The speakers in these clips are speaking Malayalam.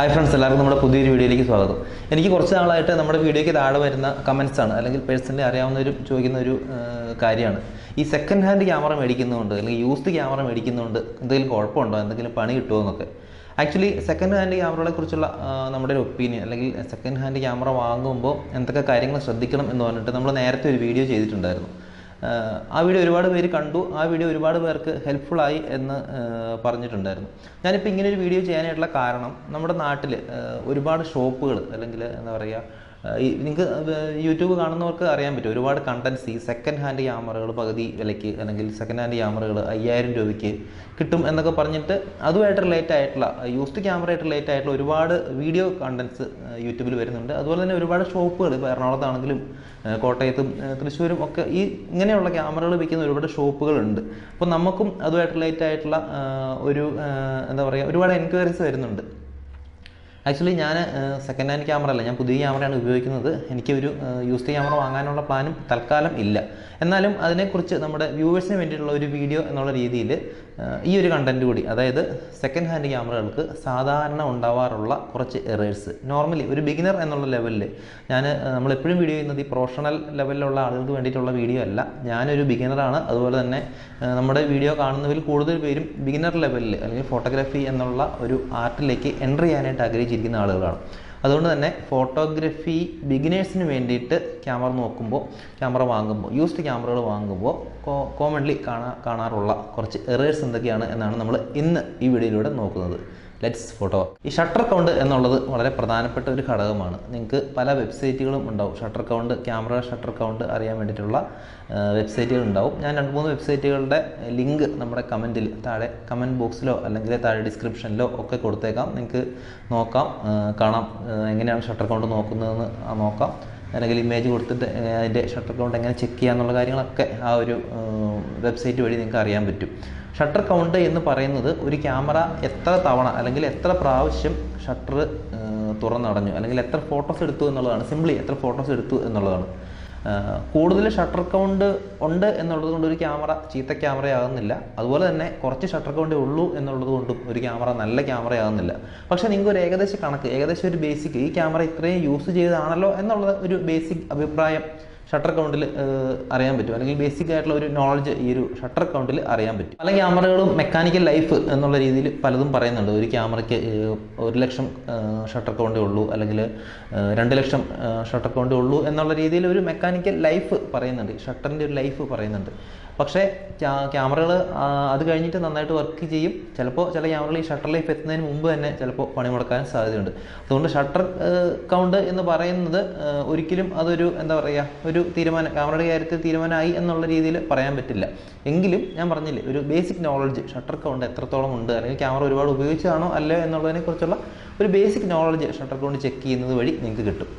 ഹായ് ഫ്രണ്ട്സ് എല്ലാവർക്കും നമ്മുടെ പുതിയൊരു വീഡിയോയിലേക്ക് സ്വാഗതം. എനിക്ക് കുറച്ച് നാളായിട്ട് നമ്മുടെ വീഡിയോയ്ക്ക് താഴെ വരുന്ന കമൻസ് ആണ് അല്ലെങ്കിൽ പേഴ്സണലി അറിയാവുന്നവരും ചോദിക്കുന്ന ഒരു കാര്യമാണ്. ഈ സെക്കൻഡ് ഹാൻഡ് ക്യാമറ മേടിക്കുന്നതുകൊണ്ട് അല്ലെങ്കിൽ യൂസ്ഡ് ക്യാമറ മേടിക്കുന്നതുകൊണ്ട് എന്തെങ്കിലും കുഴപ്പമുണ്ടോ? എന്തെങ്കിലും പണി കിട്ടുമോ എന്നൊക്കെ. ആക്ച്വലി സെക്കൻഡ് ഹാൻഡ് ക്യാമറകളെ കുറിച്ചുള്ള നമ്മുടെ ഒരു ഒപ്പീനിയൻ അല്ലെങ്കിൽ സെക്കൻഡ് ഹാൻഡ് ക്യാമറ വാങ്ങുമ്പോൾ എന്തൊക്കെ കാര്യങ്ങൾ ശ്രദ്ധിക്കണം എന്ന് പറഞ്ഞിട്ട് നമ്മൾ നേരത്തെ ഒരു വീഡിയോ ചെയ്തിട്ടുണ്ടായിരുന്നു. ആ വീഡിയോ ഒരുപാട് പേര് കണ്ടു. ആ വീഡിയോ ഒരുപാട് പേർക്ക് ഹെൽപ്ഫുള്ളായി എന്ന് പറഞ്ഞിട്ടുണ്ടായിരുന്നു. ഞാനിപ്പോൾ ഇങ്ങനെ ഒരു വീഡിയോ ചെയ്യാനായിട്ടുള്ള കാരണം നമ്മുടെ നാട്ടിൽ ഒരുപാട് ഷോപ്പുകൾ അല്ലെങ്കിൽ എന്താ പറയുക നിങ്ങൾക്ക് യൂട്യൂബ് കാണുന്നവർക്ക് അറിയാൻ പറ്റും. ഒരുപാട് കണ്ടൻസ് ഈ സെക്കൻഡ് ഹാൻഡ് ക്യാമറകൾ പകുതി വിലയ്ക്ക് അല്ലെങ്കിൽ സെക്കൻഡ് ഹാൻഡ് ക്യാമറകൾ അയ്യായിരം രൂപയ്ക്ക് കിട്ടും എന്നൊക്കെ പറഞ്ഞിട്ട് അതുമായിട്ട് റിലേറ്റ് ആയിട്ടുള്ള യൂസ്ഡ് ക്യാമറയായിട്ട് റിലേറ്റ് ആയിട്ടുള്ള ഒരുപാട് വീഡിയോ കണ്ടൻസ് യൂട്യൂബിൽ വരുന്നുണ്ട്. അതുപോലെ തന്നെ ഒരുപാട് ഷോപ്പുകൾ ഇപ്പോൾ എറണാകുളത്താണെങ്കിലും കോട്ടയത്തും തൃശ്ശൂരും ഒക്കെ ഈ ഇങ്ങനെയുള്ള ക്യാമറകൾ വിൽക്കുന്ന ഒരുപാട് ഷോപ്പുകളുണ്ട് അപ്പോൾ നമുക്കും അതുമായിട്ട് റിലേറ്റ് ആയിട്ടുള്ള ഒരു എന്താ പറയുക ഒരുപാട് എൻക്വയറീസ് വരുന്നുണ്ട്. ആക്ച്വലി ഞാൻ സെക്കൻഡ് ഹാൻഡ് ക്യാമറ അല്ല ഞാൻ പുതിയ ക്യാമറയാണ് ഉപയോഗിക്കുന്നത്. എനിക്ക് ഒരു യൂസ്ഡ് ക്യാമറ വാങ്ങാനുള്ള പ്ലാനും തൽക്കാലം ഇല്ല. എന്നാലും അതിനെക്കുറിച്ച് നമ്മുടെ വ്യൂവേഴ്സിന് വേണ്ടിയിട്ടുള്ള ഒരു വീഡിയോ എന്നുള്ള രീതിയിൽ ഈ ഒരു കണ്ടന്റ് കൂടി അതായത് സെക്കൻഡ് ഹാൻഡ് ക്യാമറകൾക്ക് സാധാരണ ഉണ്ടാവാറുള്ള കുറച്ച് എറേഴ്സ് നോർമലി ഒരു ബിഗിനർ എന്നുള്ള ലെവലിൽ ഞാൻ നമ്മൾ എപ്പോഴും വീഡിയോ ചെയ്യുന്നത് ഈ പ്രൊഫഷണൽ ലെവലിലുള്ള ആളുകൾക്ക് വേണ്ടിയിട്ടുള്ള വീഡിയോ അല്ല. ഞാനൊരു ബിഗിനറാണ് അതുപോലെ തന്നെ നമ്മുടെ വീഡിയോ കാണുന്നവരിൽ കൂടുതൽ പേരും ബിഗിനർ ലെവലിൽ അല്ലെങ്കിൽ ഫോട്ടോഗ്രാഫി എന്നുള്ള ഒരു ആർട്ടിലേക്ക് എൻട്രി ചെയ്യാനായിട്ട് ആഗ്രഹിച്ചിരിക്കുന്ന ആളുകളാണ്. അതുകൊണ്ട് തന്നെ ഫോട്ടോഗ്രഫി ബിഗിനേഴ്സിന് വേണ്ടിയിട്ട് ക്യാമറ നോക്കുമ്പോൾ ക്യാമറ വാങ്ങുമ്പോൾ യൂസ്ഡ് ക്യാമറകൾ വാങ്ങുമ്പോൾ കോമൺലി കാണാ കാണാറുള്ള കുറച്ച് എറേഴ്സ് എന്തൊക്കെയാണ് എന്നാണ് നമ്മൾ ഇന്ന് ഈ വീഡിയോയിലൂടെ നോക്കുന്നത്. ലെറ്റ്സ് ഫോട്ടോ ഈ ഷട്ടർ കൗണ്ട് എന്നുള്ളത് വളരെ പ്രധാനപ്പെട്ട ഒരു ഘടകമാണ്. നിങ്ങൾക്ക് പല വെബ്സൈറ്റുകളും ഉണ്ടാവും. Shutter count camera shutter count അറിയാൻ വേണ്ടിയിട്ടുള്ള വെബ്സൈറ്റുകൾ ഉണ്ടാവും. ഞാൻ രണ്ട് മൂന്ന് വെബ്സൈറ്റുകളുടെ ലിങ്ക് നമ്മുടെ കമന്റിൽ താഴെ കമന്റ് ബോക്സിലോ അല്ലെങ്കിൽ താഴെ ഡിസ്ക്രിപ്ഷനിലോ ഒക്കെ കൊടുത്തേക്കാം. നിങ്ങൾക്ക് നോക്കാം കാണാം എങ്ങനെയാണ് ഷട്ടർ കൗണ്ട് നോക്കുന്നതെന്ന് നോക്കാം. അല്ലെങ്കിൽ ഇമേജ് കൊടുത്തിട്ട് അതിന്റെ ഷട്ടർ കൗണ്ട് എങ്ങനെ ചെക്ക് ചെയ്യാമെന്നുള്ള കാര്യങ്ങളൊക്കെ ആ ഒരു വെബ്സൈറ്റ് വഴി നിങ്ങൾക്ക് അറിയാൻ പറ്റും. ഷട്ടർ കൗണ്ട് എന്ന് പറയുന്നത് ഒരു ക്യാമറ എത്ര തവണ അല്ലെങ്കിൽ എത്ര പ്രാവശ്യം ഷട്ടർ തുറന്നടഞ്ഞു അല്ലെങ്കിൽ എത്ര ഫോട്ടോസ് എടുത്തു എന്നുള്ളതാണ്. സിംപ്ലി എത്ര ഫോട്ടോസ് എടുത്തു എന്നുള്ളതാണ്. കൂടുതൽ ഷട്ടർ കൗണ്ട് ഉണ്ട് എന്നുള്ളത് കൊണ്ട് ഒരു ക്യാമറ ചീത്ത ക്യാമറയാകുന്നില്ല. അതുപോലെ തന്നെ കുറച്ച് ഷട്ടർ കൗണ്ടേ ഉള്ളൂ എന്നുള്ളത് കൊണ്ടും ഒരു ക്യാമറ നല്ല ക്യാമറയാകുന്നില്ല. പക്ഷേ നിങ്ങൾക്ക് ഒരു ഏകദേശ കണക്ക് ഏകദേശം ഒരു ബേസിക് ഈ ക്യാമറ ഇത്രയും യൂസ് ചെയ്താണല്ലോ എന്നുള്ള ഒരു ബേസിക് അഭിപ്രായം ഷട്ടർ കൗണ്ടിൽ അറിയാൻ പറ്റും. അല്ലെങ്കിൽ ബേസിക് ആയിട്ടുള്ള ഒരു നോളജ് ഈ ഒരു ഷട്ടർ കൗണ്ടിൽ അറിയാൻ പറ്റും. പല ക്യാമറകളും മെക്കാനിക്കൽ ലൈഫ് എന്നുള്ള രീതിയിൽ പലതും പറയുന്നുണ്ട്. ഒരു ക്യാമറയ്ക്ക് ഒരു ലക്ഷം ഷട്ടർ കൗണ്ടേ ഉള്ളൂ. അല്ലെങ്കിൽ രണ്ട് ലക്ഷം ഷട്ടർ കൗണ്ടേ ഉള്ളൂ എന്നുള്ള രീതിയിൽ ഒരു മെക്കാനിക്കൽ ലൈഫ് പറയുന്നുണ്ട്. ഷട്ടറിന്റെ ഒരു ലൈഫ് പറയുന്നുണ്ട്. പക്ഷേ ക്യാമറകൾ അത് കഴിഞ്ഞിട്ട് നന്നായിട്ട് വർക്ക് ചെയ്യും. ചിലപ്പോൾ ചില ക്യാമറകൾ ഈ ഷട്ടർ ലൈഫ് എത്തുന്നതിന് മുമ്പ് തന്നെ ചിലപ്പോൾ പണി മുടക്കാൻ സാധ്യതയുണ്ട്. അതുകൊണ്ട് ഷട്ടർ കൗണ്ട് എന്ന് പറയുന്നത് ഒരിക്കലും അതൊരു എന്താ പറയുക ഒരു തീരുമാനം ക്യാമറയുടെ കാര്യത്തിൽ തീരുമാനമായി എന്നുള്ള രീതിയിൽ പറയാൻ പറ്റില്ല. എങ്കിലും ഞാൻ പറഞ്ഞില്ലേ ഒരു ബേസിക് നോളജ് ഷട്ടർ കൗണ്ട് എത്രത്തോളം ഉണ്ട് അല്ലെങ്കിൽ ക്യാമറ ഒരുപാട് ഉപയോഗിച്ചതാണോ അല്ലയോ എന്നുള്ളതിനെക്കുറിച്ചുള്ള ഒരു basic knowledge shutter count check ചെയ്യുന്നത് വഴി നിങ്ങൾക്ക് കിട്ടും.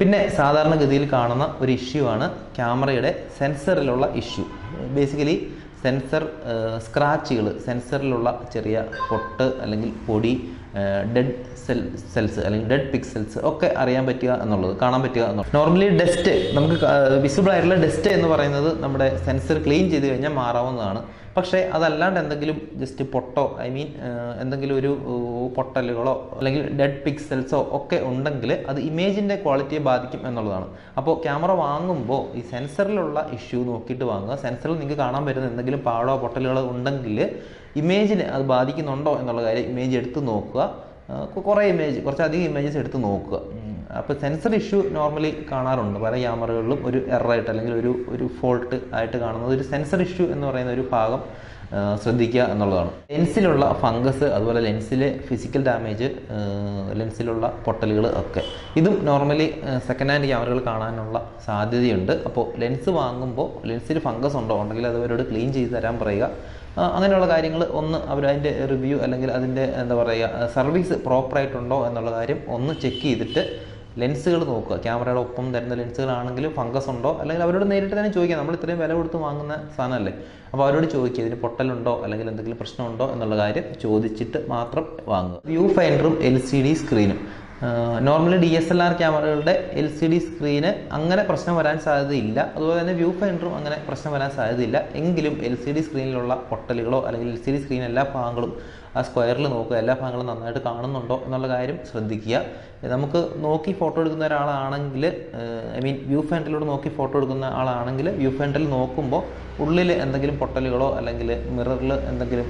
പിന്നെ സാധാരണഗതിയിൽ കാണുന്ന ഒരു ഇഷ്യൂ ആണ് ക്യാമറയുടെ സെൻസറിലുള്ള ഇഷ്യൂ ബേസിക്കലി സെൻസർ സ്ക്രാച്ചുകൾ സെൻസറിലുള്ള ചെറിയ പൊട്ട് അല്ലെങ്കിൽ പൊടി ഡെഡ് സെൽ സെൽസ് അല്ലെങ്കിൽ ഡെഡ് പിക്സൽസ് ഒക്കെ അറിയാൻ പറ്റുക എന്നുള്ളത് കാണാൻ പറ്റുക എന്നുള്ളത്. നോർമലി ഡസ്റ്റ് നമുക്ക് വിസിബിൾ ആയിട്ടുള്ള ഡസ്റ്റ് എന്ന് പറയുന്നത് നമ്മുടെ സെൻസർ ക്ലീൻ ചെയ്ത് കഴിഞ്ഞാൽ മാറാവുന്നതാണ്. പക്ഷേ അതല്ലാണ്ട് എന്തെങ്കിലും ജസ്റ്റ് പൊട്ടോ ഐ മീൻ എന്തെങ്കിലും ഒരു പൊട്ടലുകളോ അല്ലെങ്കിൽ ഡെഡ് പിക്സൽസോ ഒക്കെ ഉണ്ടെങ്കിൽ അത് ഇമേജിന്റെ ക്വാളിറ്റിയെ ബാധിക്കും എന്നുള്ളതാണ്. അപ്പോൾ ക്യാമറ വാങ്ങുമ്പോൾ ഈ സെൻസറിലുള്ള ഇഷ്യൂ നോക്കിയിട്ട് വാങ്ങുക. സെൻസറിൽ നിങ്ങൾക്ക് കാണാൻ പറ്റുന്ന എന്തെങ്കിലും പാടോ പൊട്ടലുകളോ ഉണ്ടെങ്കിൽ ഇമേജിനെ അത് ബാധിക്കുന്നുണ്ടോ എന്നുള്ള കാര്യം ഇമേജ് എടുത്ത് നോക്കുക. കുറേ ഇമേജ് കുറച്ചധികം ഇമേജസ് എടുത്ത് നോക്കുക. അപ്പോൾ സെൻസർ ഇഷ്യൂ നോർമലി കാണാറുണ്ട്. പല ക്യാമറകളിലും ഒരു എററായിട്ട് അല്ലെങ്കിൽ ഒരു ഒരു ഫോൾട്ട് ആയിട്ട് കാണുന്നത് ഒരു സെൻസർ ഇഷ്യൂ എന്ന് പറയുന്ന ഒരു ഭാഗം ശ്രദ്ധിക്കുക എന്നുള്ളതാണ്. ലെൻസിലുള്ള ഫംഗസ് അതുപോലെ ലെൻസിലെ ഫിസിക്കൽ ഡാമേജ് ലെൻസിലുള്ള പൊട്ടലുകൾ ഒക്കെ. ഇതും നോർമലി സെക്കൻഡ് ഹാൻഡ് ക്യാമറകൾ കാണാനുള്ള സാധ്യതയുണ്ട്. അപ്പോൾ ലെൻസ് വാങ്ങുമ്പോൾ ലെൻസിൽ ഫംഗസ് ഉണ്ടോ ഉണ്ടെങ്കിൽ അത് ക്ലീൻ ചെയ്ത് തരാൻ പറയുക. അങ്ങനെയുള്ള കാര്യങ്ങൾ ഒന്ന് അവർ അതിന്റെ റിവ്യൂ അല്ലെങ്കിൽ അതിന്റെ എന്താ പറയുക സർവീസ് പ്രോപ്പറായിട്ടുണ്ടോ എന്നുള്ള കാര്യം ഒന്ന് ചെക്ക് ചെയ്തിട്ട് ലെൻസുകൾ നോക്കുക. ക്യാമറയുടെ ഒപ്പം തരുന്ന ലെൻസുകളാണെങ്കിലും ഫംഗസ് ഉണ്ടോ? അല്ലെങ്കിൽ അവരോട് നേരിട്ട് തന്നെ ചോദിക്കുക നമ്മൾ ഇത്രയും വില കൊടുത്ത് വാങ്ങുന്ന സാധനമല്ലേ? അപ്പോൾ അവരോട് ചോദിക്കുക ഇതിന് പൊട്ടലുണ്ടോ അല്ലെങ്കിൽ എന്തെങ്കിലും പ്രശ്നമുണ്ടോ എന്നുള്ള കാര്യം ചോദിച്ചിട്ട് മാത്രം വാങ്ങുക. വ്യൂ ഫൈൻഡറും L C D സ്ക്രീനും normally D S L R ക്യാമറകളുടെ L C D screen അങ്ങനെ പ്രശ്നം വരാൻ സാധ്യതയില്ല. അതുപോലെ തന്നെ വ്യൂ ഫൈൻഡറും അങ്ങനെ പ്രശ്നം വരാൻ സാധ്യതയില്ല. എങ്കിലും എൽ സി ഡി സ്ക്രീനിലുള്ള പൊട്ടലുകളോ അല്ലെങ്കിൽ എൽ സി ഡി സ്ക്രീൻ എല്ലാ ഭാഗങ്ങളും ആ സ്ക്വയറിൽ നോക്കുക. എല്ലാ ഭാഗങ്ങളും നന്നായിട്ട് കാണുന്നുണ്ടോ എന്നുള്ള കാര്യം ശ്രദ്ധിക്കുക. നമുക്ക് നോക്കി ഫോട്ടോ എടുക്കുന്ന ഒരാളാണെങ്കിൽ ഐ മീൻ വ്യൂ ഫാൻഡിലൂടെ നോക്കി ഫോട്ടോ എടുക്കുന്ന ആളാണെങ്കിൽ വ്യൂ ഫാൻഡിൽ നോക്കുമ്പോൾ ഉള്ളിൽ എന്തെങ്കിലും പൊട്ടലുകളോ അല്ലെങ്കിൽ മിററിൽ എന്തെങ്കിലും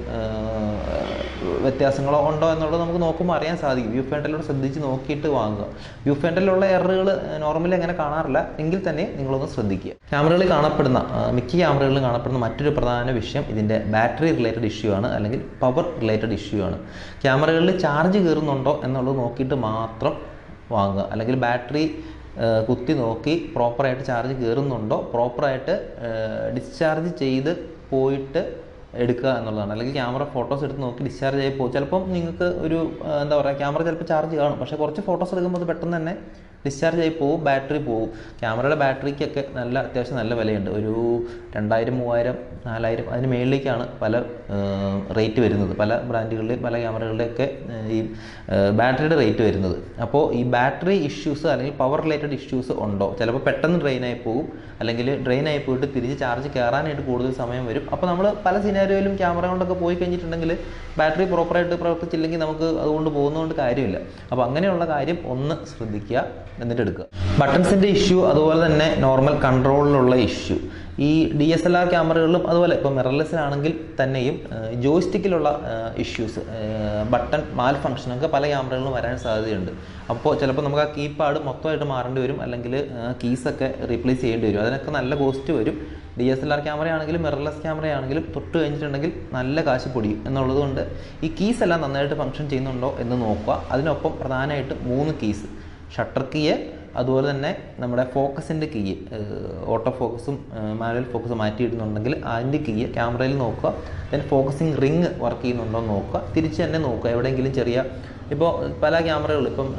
വ്യത്യാസങ്ങളോ ഉണ്ടോ എന്നുള്ളത് നമുക്ക് നോക്കുമ്പോൾ അറിയാൻ സാധിക്കും. വ്യൂ ഫാൻഡിലൂടെ ശ്രദ്ധിച്ച് നോക്കിയിട്ട് വാങ്ങുക. വ്യൂ ഫാൻഡിലുള്ള എററുകൾ നോർമലി അങ്ങനെ കാണാറില്ല. എങ്കിൽ തന്നെ നിങ്ങളൊന്ന് ശ്രദ്ധിക്കുക. ക്യാമറകളിൽ കാണപ്പെടുന്ന മിക്ക ക്യാമറകളിൽ കാണപ്പെടുന്ന മറ്റൊരു പ്രധാന വിഷയം ഇതിന്റെ ബാറ്ററി റിലേറ്റഡ് ഇഷ്യൂ ആണ്. അല്ലെങ്കിൽ പവർ റിലേറ്റഡ് ഇഷ്യൂ ആണ്. ക്യാമറകളിൽ ചാർജ് കയറുന്നുണ്ടോ എന്നുള്ളത് നോക്കിയിട്ട് മാത്രം വാങ്ങുക. അല്ലെങ്കിൽ ബാറ്ററി കുത്തി നോക്കി പ്രോപ്പറായിട്ട് ചാർജ് കയറുന്നുണ്ടോ പ്രോപ്പറായിട്ട് ഡിസ്ചാർജ് ചെയ്ത് പോയിട്ട് എടുക്കുക എന്നുള്ളതാണ്. അല്ലെങ്കിൽ ക്യാമറ ഫോട്ടോസ് എടുത്ത് നോക്കി ഡിസ്ചാർജ് ആയി പോകും ചിലപ്പം നിങ്ങൾക്ക് ഒരു എന്താ പറയുക ക്യാമറ ചിലപ്പോൾ ചാർജ് കാണും. പക്ഷേ കുറച്ച് ഫോട്ടോസ് എടുക്കുമ്പോൾ അത് പെട്ടെന്ന് തന്നെ ഡിസ്ചാർജ് ആയി പോകും ബാറ്ററി പോകും ക്യാമറയുടെ ബാറ്ററിക്കൊക്കെ നല്ല അത്യാവശ്യം നല്ല വിലയുണ്ട്. ഒരു രണ്ടായിരം മൂവായിരം നാലായിരം അതിന് മേളിലേക്കാണ് പല റേറ്റ് വരുന്നത്. പല ബ്രാൻഡുകളുടെയും പല ക്യാമറകളുടെയൊക്കെ ഈ ബാറ്ററിയുടെ റേറ്റ് വരുന്നത്. അപ്പോൾ ഈ ബാറ്ററി ഇഷ്യൂസ് അല്ലെങ്കിൽ പവർ റിലേറ്റഡ് ഇഷ്യൂസ് ഉണ്ടോ? ചിലപ്പോൾ പെട്ടെന്ന് ഡ്രെയിൻ ആയി പോകും അല്ലെങ്കിൽ ഡ്രെയിൻ ആയി പോയിട്ട് തിരിച്ച് ചാർജ് കയറാനായിട്ട് കൂടുതൽ സമയം വരും. അപ്പോൾ നമ്മൾ പല സിനാരിയോയിലും ക്യാമറ കൊണ്ടൊക്കെ പോയി കഴിഞ്ഞിട്ടുണ്ടെങ്കിൽ ബാറ്ററി പ്രോപ്പറായിട്ട് പ്രവർത്തിച്ചില്ലെങ്കിൽ നമുക്ക് അതുകൊണ്ട് പോകുന്നതുകൊണ്ട് കാര്യമില്ല. അപ്പോൾ അങ്ങനെയുള്ള കാര്യം ഒന്ന് ശ്രദ്ധിക്കുക. എന്നിട്ട് എടുക്കുക. ബട്ടൺസിന്റെ ഇഷ്യൂ അതുപോലെ തന്നെ നോർമൽ കൺട്രോളിലുള്ള ഇഷ്യൂ ഈ ഡി എസ് എൽ ആർ ക്യാമറകളിലും അതുപോലെ ഇപ്പോൾ മിറർലെസ്സിലാണെങ്കിൽ തന്നെയും ജോയ്സ്റ്റിക്കിലുള്ള ഇഷ്യൂസ് ബട്ടൺ മാൽ ഫംഗ്ഷനൊക്കെ പല ക്യാമറകളിലും വരാൻ സാധ്യതയുണ്ട്. അപ്പോൾ ചിലപ്പോൾ നമുക്ക് ആ കീപാഡ് മൊത്തമായിട്ട് മാറേണ്ടി വരും അല്ലെങ്കിൽ കീസൊക്കെ റീപ്ലേസ് ചെയ്യേണ്ടി വരും. അതിനൊക്കെ നല്ല കോസ്റ്റ് വരും. ഡി എസ് എൽ ആർ ക്യാമറയാണെങ്കിലും മിറർലെസ് ക്യാമറയാണെങ്കിലും തൊട്ട് കഴിഞ്ഞിട്ടുണ്ടെങ്കിൽ നല്ല കാശ് പൊടിയും എന്നുള്ളതുകൊണ്ട് ഈ കീസ് എല്ലാം നന്നായിട്ട് ഫംഗ്ഷൻ ചെയ്യുന്നുണ്ടോ എന്ന് നോക്കുക. അതിനൊപ്പം പ്രധാനമായിട്ട് മൂന്ന് കീസ് ഷട്ടർ കീയ് അതുപോലെ തന്നെ നമ്മുടെ ഫോക്കസിന്റെ കീ ഓട്ടോ ഫോക്കസും മാനുവൽ ഫോക്കസും മാറ്റിയിടുന്നുണ്ടെങ്കിൽ അതിന്റെ കീ ക്യാമറയിൽ നോക്കുക. ദെൻ ഫോക്കസിങ് റിങ് വർക്ക് ചെയ്യുന്നുണ്ടോ നോക്കുക. തിരിച്ച് തന്നെ നോക്കുക. എവിടെയെങ്കിലും ചെറിയ ഇപ്പോൾ പല ക്യാമറകൾ ഇപ്പം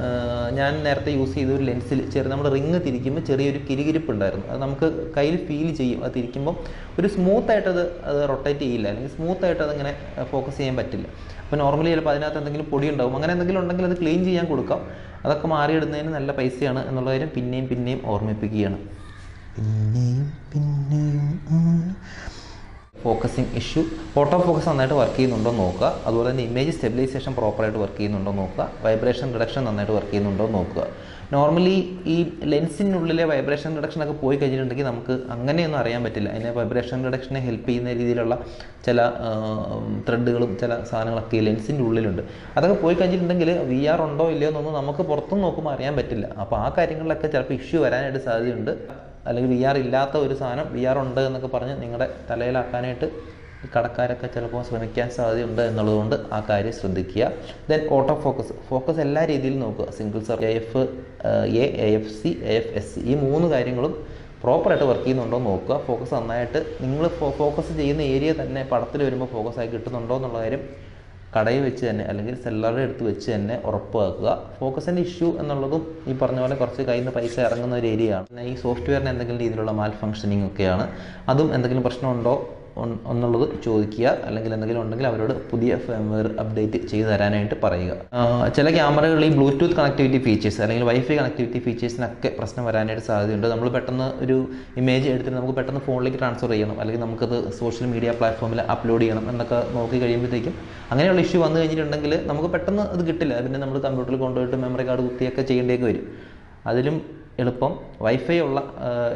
ഞാൻ നേരത്തെ യൂസ് ചെയ്ത ഒരു ലെൻസിൽ ചെറിയ നമ്മൾ റിങ് തിരിക്കുമ്പോൾ ചെറിയൊരു കിരികിരിപ്പ് ഉണ്ടായിരുന്നു. അത് നമുക്ക് കയ്യിൽ ഫീൽ ചെയ്യും. അത് തിരിക്കുമ്പോൾ ഒരു സ്മൂത്ത് ആയിട്ട് അത് റൊട്ടേറ്റ് ചെയ്യില്ല. അല്ലെങ്കിൽ സ്മൂത്ത് ആയിട്ട് അതിങ്ങനെ ഫോക്കസ് ചെയ്യാൻ പറ്റില്ല. അപ്പോൾ നോർമലി ചിലപ്പോൾ അതിനകത്ത് എന്തെങ്കിലും പൊടി ഉണ്ടാവും. അങ്ങനെ എന്തെങ്കിലും ഉണ്ടെങ്കിൽ അത് ക്ലീൻ ചെയ്യാൻ കൊടുക്കാം. അതൊക്കെ മാറിയിടുന്നതിന് നല്ല പൈസയാണ് എന്നുള്ള കാര്യം പിന്നെയും പിന്നെയും ഓർമ്മിപ്പിക്കുകയാണ്. പിന്നെയും പിന്നെയും ഫോക്കസിങ് ഇഷ്യൂ ഓട്ടോ ഫോക്കസ് നന്നായിട്ട് വർക്ക് ചെയ്യുന്നുണ്ടോ നോക്കുക. അതുപോലെ തന്നെ ഇമേജ് സ്റ്റെബിലൈസേഷൻ പ്രോപ്പറായിട്ട് വർക്ക് ചെയ്യുന്നുണ്ടോ നോക്കുക. വൈബ്രേഷൻ റിഡക്ഷൻ നന്നായിട്ട് വർക്ക് ചെയ്യുന്നുണ്ടോ നോക്കുക. നോർമലി ഈ ലെൻസിനുള്ളിലെ വൈബ്രേഷൻ റിഡക്ഷൻ ഒക്കെ പോയി കഴിഞ്ഞിട്ടുണ്ടെങ്കിൽ നമുക്ക് അങ്ങനെയൊന്നും അറിയാൻ പറ്റില്ല. അതിനെ വൈബ്രേഷൻ റിഡക്ഷനെ ഹെൽപ്പ് ചെയ്യുന്ന രീതിയിലുള്ള ചില ത്രെഡുകളും ചില സാധനങ്ങളൊക്കെ ഈ ലെൻസിന്റെ ഉള്ളിലുണ്ട്. അതൊക്കെ പോയി കഴിഞ്ഞിട്ടുണ്ടെങ്കിൽ വി ആർ ഉണ്ടോ ഇല്ലയോ എന്നൊന്നും നമുക്ക് പുറത്തു നോക്കുമ്പോൾ അറിയാൻ പറ്റില്ല. അപ്പോൾ ആ കാര്യങ്ങളിലൊക്കെ ചിലപ്പോൾ ഇഷ്യൂ വരാനായിട്ട് സാധ്യതയുണ്ട്. അല്ലെങ്കിൽ വി ആർ ഇല്ലാത്ത ഒരു സാധനം വി ആർ ഉണ്ട് എന്നൊക്കെ പറഞ്ഞ് നിങ്ങളുടെ തലയിലാക്കാനായിട്ട് കടക്കാരൊക്കെ ചിലപ്പോൾ ശ്രമിക്കാൻ സാധ്യതയുണ്ട് എന്നുള്ളതുകൊണ്ട് ആ കാര്യം ശ്രദ്ധിക്കുക. ദെൻ ഓട്ടോ ഫോക്കസ് ഫോക്കസ് എല്ലാ രീതിയിലും നോക്കുക. Single sir A F A A F C A F S C ഈ മൂന്ന് കാര്യങ്ങളും പ്രോപ്പറായിട്ട് വർക്ക് ചെയ്യുന്നുണ്ടോ നോക്കുക. ഫോക്കസ് നന്നായിട്ട് നിങ്ങൾ ഫോക്കസ് ചെയ്യുന്ന ഏരിയ തന്നെ പടത്തിൽ വരുമ്പോൾ ഫോക്കസ് ആയി കിട്ടുന്നുണ്ടോ എന്നുള്ള കാര്യം കടയിൽ വെച്ച് തന്നെ അല്ലെങ്കിൽ സെല്ലറുടെ അടുത്ത് വെച്ച് തന്നെ ഉറപ്പാക്കുക. ഫോക്കസിന്റെ ഇഷ്യൂ എന്നുള്ളതും ഈ പറഞ്ഞ പോലെ കുറച്ച് കയ്യിൽ നിന്ന് പൈസ ഇറങ്ങുന്ന ഒരു ഏരിയയാണ് പിന്നെ ഈ സോഫ്റ്റ്വെയറിന് എന്തെങ്കിലും രീതിയിലുള്ള മാൽ ഫംഗ്ഷനിങ് ഒക്കെയാണ്. അതും എന്തെങ്കിലും പ്രശ്നമുണ്ടോ? എന്നുള്ളത് ചോദിക്കുക. അല്ലെങ്കിൽ എന്തെങ്കിലും ഉണ്ടെങ്കിൽ അവരോട് പുതിയ ഫേംവെയർ അപ്ഡേറ്റ് ചെയ്ത് തരാനായിട്ട് പറയുക. ചില ക്യാമറകളിൽ ഈ ബ്ലൂടൂത്ത് കണക്ടിവിറ്റി ഫീച്ചേഴ്സ് അല്ലെങ്കിൽ വൈഫൈ കണക്ടിവിറ്റി ഫീച്ചേഴ്സിനൊക്കെ പ്രശ്നം വരാനായിട്ട് സാധ്യതയുണ്ട്. നമ്മൾ പെട്ടെന്ന് ഒരു ഇമേജ് എടുത്തിട്ട് നമുക്ക് പെട്ടെന്ന് ഫോണിലേക്ക് ട്രാൻസ്ഫർ ചെയ്യണം. അല്ലെങ്കിൽ നമുക്കത് സോഷ്യൽ മീഡിയ പ്ലാറ്റ്ഫോമിൽ അപ്ലോഡ് ചെയ്യണം എന്നൊക്കെ നോക്കി കഴിയുമ്പോഴത്തേക്കും അങ്ങനെയുള്ള ഇഷ്യൂ വന്നു കഴിഞ്ഞിട്ടുണ്ടെങ്കിൽ നമുക്ക് പെട്ടെന്ന് അത് കിട്ടില്ല. പിന്നെ നമ്മൾ കമ്പ്യൂട്ടറിൽ കൊണ്ടുപോയിട്ട് മെമ്മറി കാർഡ് കുത്തിയൊക്കെ ചെയ്യേണ്ടിയൊക്കെ വരും. അതിലും എളുപ്പം വൈഫൈ ഉള്ള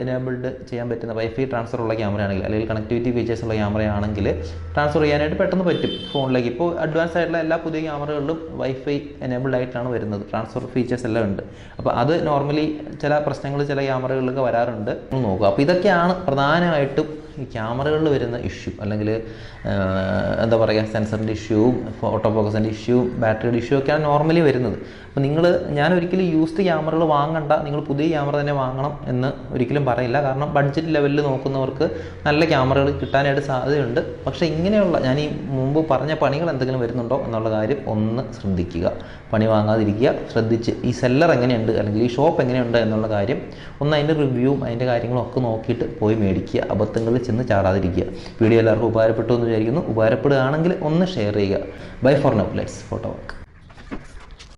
എനേബിൾഡ് ചെയ്യാൻ പറ്റുന്ന വൈഫൈ ട്രാൻസ്ഫർ ഉള്ള ക്യാമറ ആണെങ്കിൽ അല്ലെങ്കിൽ കണക്ടിവിറ്റി ഫീച്ചേഴ്സ് ഉള്ള ക്യാമറ ആണെങ്കിൽ ട്രാൻസ്ഫർ ചെയ്യാനായിട്ട് പെട്ടെന്ന് പറ്റും ഫോണിലേക്ക്. ഇപ്പോൾ അഡ്വാൻസ് ആയിട്ടുള്ള എല്ലാ പുതിയ ക്യാമറകളിലും വൈഫൈ എനേബിൾഡ് ആയിട്ടാണ് വരുന്നത്. ട്രാൻസ്ഫർ ഫീച്ചേഴ്സ് എല്ലാം ഉണ്ട്. അപ്പോൾ അത് നോർമലി ചില പ്രശ്നങ്ങൾ ചില ക്യാമറകളിലൊക്കെ വരാറുണ്ട്. നോക്കുക. അപ്പോൾ ഇതൊക്കെയാണ് പ്രധാനമായിട്ടും ഈ ക്യാമറകളിൽ വരുന്ന ഇഷ്യൂ അല്ലെങ്കിൽ എന്താ പറയുക സെൻസറിന്റെ ഇഷ്യൂവും ഫോട്ടോ ഫോക്കസിന്റെ ഇഷ്യൂവും ബാറ്ററിയുടെ ഇഷ്യൂ ഒക്കെയാണ് നോർമലി വരുന്നത്. അപ്പോൾ നിങ്ങൾ ഞാൻ ഒരിക്കലും യൂസ്ഡ് ക്യാമറകൾ വാങ്ങണ്ട നിങ്ങൾ പുതിയ ക്യാമറ തന്നെ വാങ്ങണം എന്ന് ഒരിക്കലും പറയില്ല. കാരണം ബഡ്ജറ്റ് ലെവലിൽ നോക്കുന്നവർക്ക് നല്ല ക്യാമറകൾ കിട്ടാനായിട്ട് സാധ്യതയുണ്ട്. പക്ഷേ ഇങ്ങനെയുള്ള ഞാൻ ഈ മുമ്പ് പറഞ്ഞ പണികൾ എന്തെങ്കിലും വരുന്നുണ്ടോ എന്നുള്ള കാര്യം ഒന്ന് ശ്രദ്ധിക്കുക. പണി വാങ്ങാതിരിക്കുക ശ്രദ്ധിച്ച് ഈ സെല്ലർ എങ്ങനെയുണ്ട് അല്ലെങ്കിൽ ഈ ഷോപ്പ് എങ്ങനെയുണ്ട് എന്നുള്ള കാര്യം ഒന്ന് അതിന്റെ റിവ്യൂവും അതിന്റെ കാര്യങ്ങളും ഒക്കെ നോക്കിയിട്ട് പോയി മേടിക്കുക. അബദ്ധങ്ങളിൽ ചെന്ന് ചാടാതിരിക്കുക. വീഡിയോ എല്ലാവർക്കും ഉപകാരപ്പെട്ടു എന്ന് വിചാരിക്കുന്നു. ഉപകാരപ്പെടുകയാണെങ്കിൽ ഒന്ന് ഷെയർ ചെയ്യുക. Bye for now let's photo work